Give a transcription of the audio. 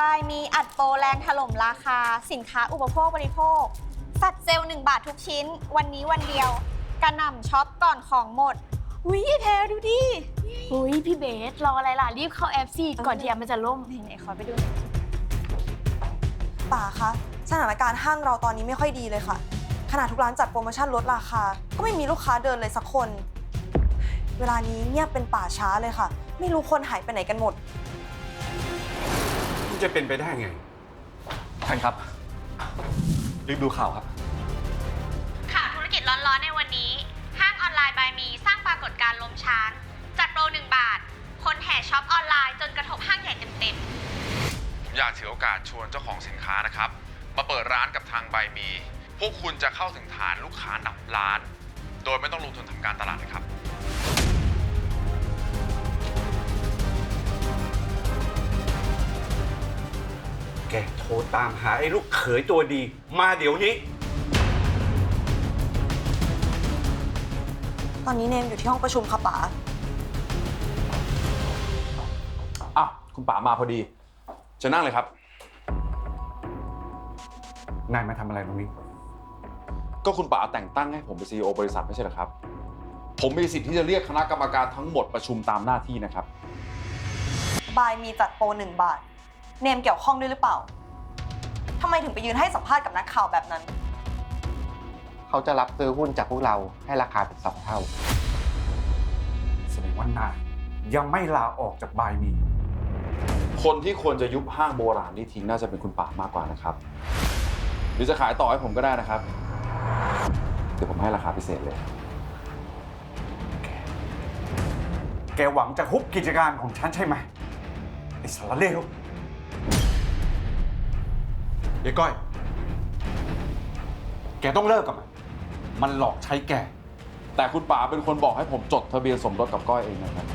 บายมีอัดโปรแรงถล่มราคา สินค้าอุปโภคบริโภค สัดเซลล์1บาททุกชิ้น วันนี้วันเดียว กระหน่ำช็อปก่อนของหมดอุ้ยแพรดูดิอุ้ยพี่เบส รออะไรล่ะ รีบเข้าแอปซีก่อนที่แอปมันจะล่มไหนๆขอไปดูหน่อยป่าคะสถานการณ์ห้างเราตอนนี้ไม่ค่อยดีเลยค่ะ ขนาดทุกร้านจัดโปรโมชั่นลดราคา ก็ไม่มีลูกค้าเดินเลยสักคน เวลานี้เงียบเป็นป่าช้าเลยค่ะ ไม่รู้คนหายไปไหนกันหมดมัน จะเป็นไปได้ไง ท่านครับ รีบดูข่าวครับ ข่าวธุรกิจร้อนๆในวันนี้ ห้างออนไลน์บายมีสร้างปรากฏการณ์ลมช้าง จัดโปร1บาท คนแห่ช็อปออนไลน์จนกระทบห้างใหญ่เต็มผมอยากถือโอกาสชวนเจ้าของสินค้านะครับ มาเปิดร้านกับทางใบมี พวกคุณจะเข้าถึงฐานลูกค้านับล้าน โดยไม่ต้องลงทุนทำการตลาดเลยครับ แกโทรตามหาไอ้ลูกเขยตัวดี มาเดี๋ยวนี้ ตอนนี้เนมอยู่ที่ห้องประชุมค่ะป๋า อะคุณป๋ามาพอดี จะนั่งเลยครับ นายมาทำอะไรตรงนี้ ก็คุณป๋าแต่งตั้งให้ผมเป็นซีอบริษัทไม่ใช่เหรอครับ ผมมีสิทธิ์ที่จะเรียกคณะกรรมการทั้งหมดประชุมตามหน้าที่นะครับ บายมีจัดโปรหนึ่งบาท เนมเกี่ยวข้องด้วยหรือเปล่าทำไมถึงไปยืนให้สัมภาษณ์กับนักข่าวแบบนั้น เขาจะรับซื้อหุ้นจากพวกเราให้ราคาเป็นสองเท่า แสดงว่านายยังไม่ลาออกจากบายมี คนที่ควรจะยุบห้างโบราณนี่ทิ้งน่าจะเป็นคุณป๋ามากกว่านะครับ หรือจะขายต่อให้ผมก็ได้นะครับ เดี๋ยวผมให้ราคาพิเศษเลย แกหวังจะฮุบกิจการของฉันใช่ไหมไอ้สารเลว เดี๋ยก้อย แกต้องเลิกกับมัน มันหลอกใช้แก แต่คุณป๋าเป็นคนบอกให้ผมจดทะเบียนสมรสกับก้อยเองนะครับ